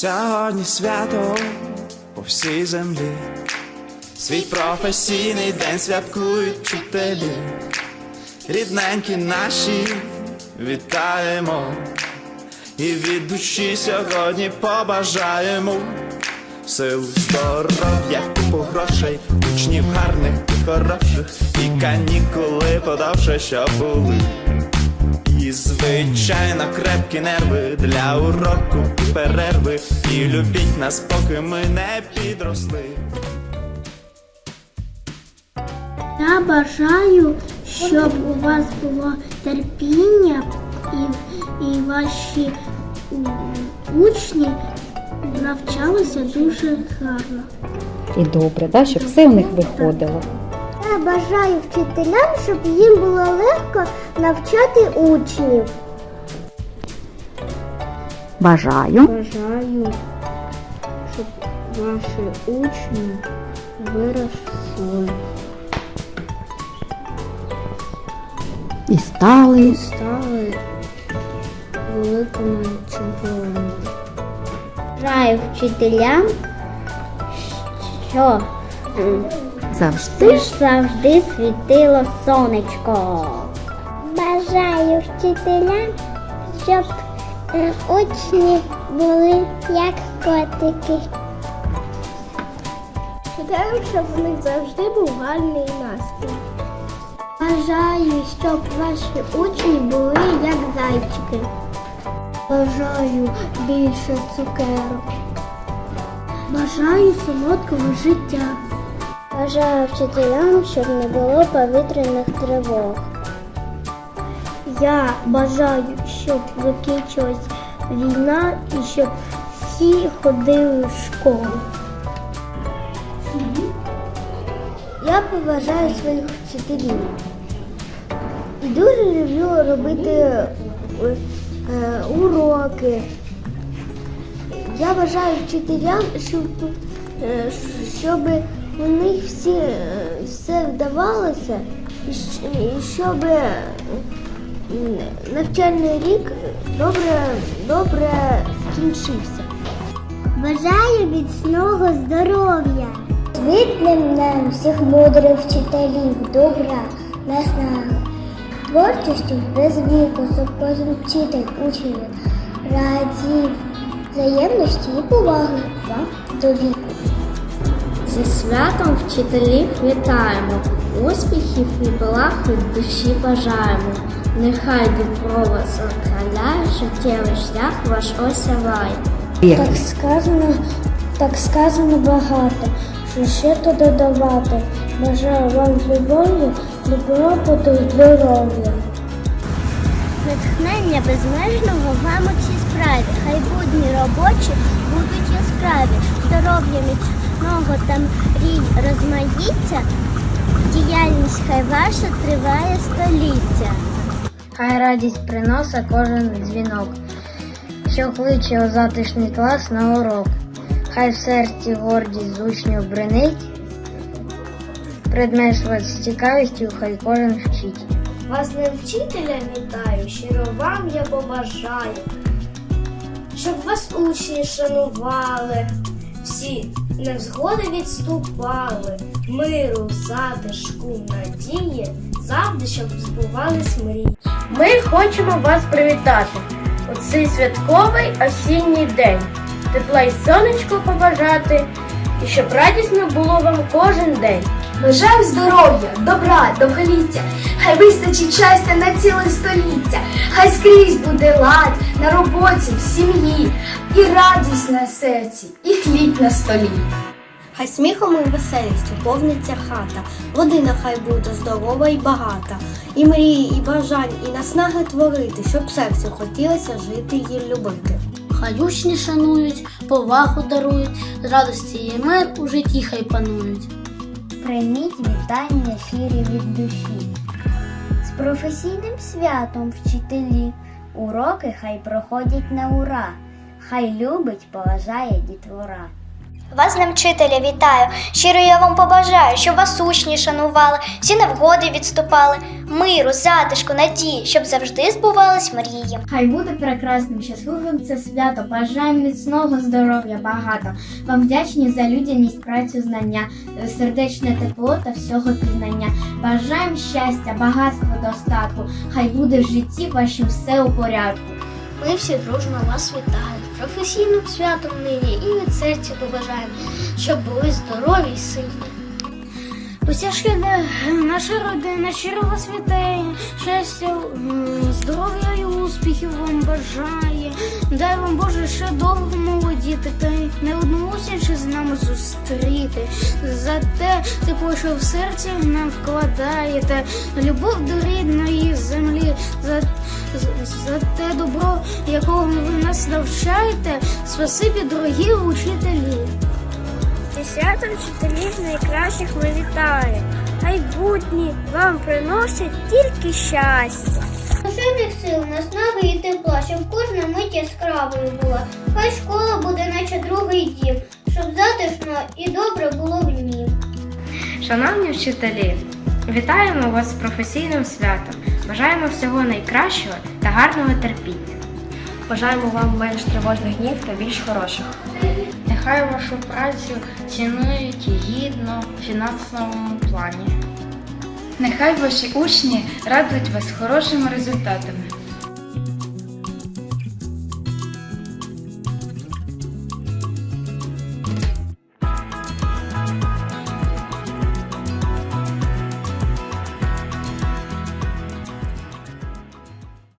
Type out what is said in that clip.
Сьогодні свято по всій землі, свій професійний день святкують вчителі, рідненькі наші вітаємо, і від душі сьогодні побажаємо. Сил, здоров'я, купу грошей, учнів гарних і хороших, і канікули подовше, щоб були. І звичайно крепкі нерви для уроку і перерви. І любіть нас, поки ми не підросли. Я бажаю, щоб у вас було терпіння і, і ваші учні навчалися дуже гарно. І добре, да, щоб все у них виходило. Я бажаю вчителям, щоб їм було легко навчати учнів. Бажаю. Бажаю, щоб ваші учні виросли. І стали. і стали великими чемпіонами. Бажаю вчителям, що Завжди. ж завжди світило сонечко. Бажаю вчителям, щоб е, учні були як котики. Вчителям, щоб у них завжди був гарний настрій. Бажаю, щоб ваші учні були як зайчики. Бажаю більше цукерок. Бажаю солодкого життя. Бажаю вчителям, щоб не було повітряних тривог. Я бажаю, щоб закінчилась війна і щоб всі ходили в школу. Я поважаю своїх вчителів. І дуже люблю робити е, уроки. Я бажаю вчителям, щоб, е, щоб у них всі, е, все вдавалося, щоб е, навчальний рік добре, добре скінчився. Бажаю міцного здоров'я. Світлим нам всіх мудрих вчителів, добра, наснага. Творчістю без віку, кожен вчитель учень радів взаємності і поваги вам до віку. Зі святом вчителів вітаємо, успіхів і благ від душі бажаємо. Нехай Дніпро вас окаляє, життєвий шлях ваш осяває. Так сказано, так сказано багато, що ще то додавати. Бажаю вам з любов'ю, добробуту і здоров'я. Натхнення безмежного вам у цій справі. Хай будні робочі будуть яскраві. Здоров'я міцного та мрій розмаїття. Діяльність хай ваша триває століття. Хай радість приносить кожен дзвінок, що кличе у затишний клас на урок. Хай в серці гордість з учнів бренить, предмет з цікавістю хай кожен вчить. Вас не вчителя вітаю, щиро вам я побажаю, щоб вас учні шанували, всі невзгоди відступали, миру, затишку, надії, завжди, щоб збувались мрії. Ми хочемо вас привітати у цей святковий осінній день, тепла й сонечко побажати, і щоб радісно було вам кожен день. Бажаю здоров'я, добра, довголіття, хай вистачить щастя на ціле століття, хай скрізь буде лад на роботі, в сім'ї, і радість на серці, і хліб на столі. Хай сміхом і веселістю повниться хата, родина хай буде здорова і багата, і мрії, і бажань, і наснаги творити, щоб серцю хотілося жити і любити. Хай учні шанують, повагу дарують, радості і мир у житті хай панують. Прийміть вітання щирі від душі. З професійним святом вчителі, уроки хай проходять на ура, хай любить, поважає дітвора. Вас ним вчителя вітаю. Щиро я вам побажаю, щоб вас учні шанували, всі невгоди відступали, миру, затишку, надії, щоб завжди збувались мрії. Хай буде прекрасним, щасливим це свято. Бажаємо міцного здоров'я багато. Вам вдячні за людяність, працю, знання, сердечне тепло та всього пізнання. Бажаємо щастя, багатства, достатку. Хай буде в житті вашім все у порядку. Ми всі дружно вас вітаємо. Професійним святом нині і від серця побажаємо, щоб були здорові й сильні. Уся шкіда, наша родина щиро вас вітає, щастя, здоров'я успіхів вам бажає. Дай вам Боже ще довго молодіти, та й не одну осінь з нами зустріти. За те тепло, що в серці нам вкладаєте, любов до рідної землі, за, за, те добро, якого ви нас навчаєте. Спасибі, дорогі учителі. Святом вчителів найкращих ми вітаємо. Майбутні вам приносять тільки щастя. Душевних сил, наснаги і тепла, щоб кожна мить яскравою була. Хай школа буде, наче другий дім, щоб затишно і добре було в нім. Шановні вчителі, вітаємо вас з професійним святом. Бажаємо всього найкращого та гарного терпіння. Бажаємо вам менш тривожних днів та більш хороших. Нехай вашу працю цінують гідно в фінансовому плані. Нехай ваші учні радують вас хорошими результатами.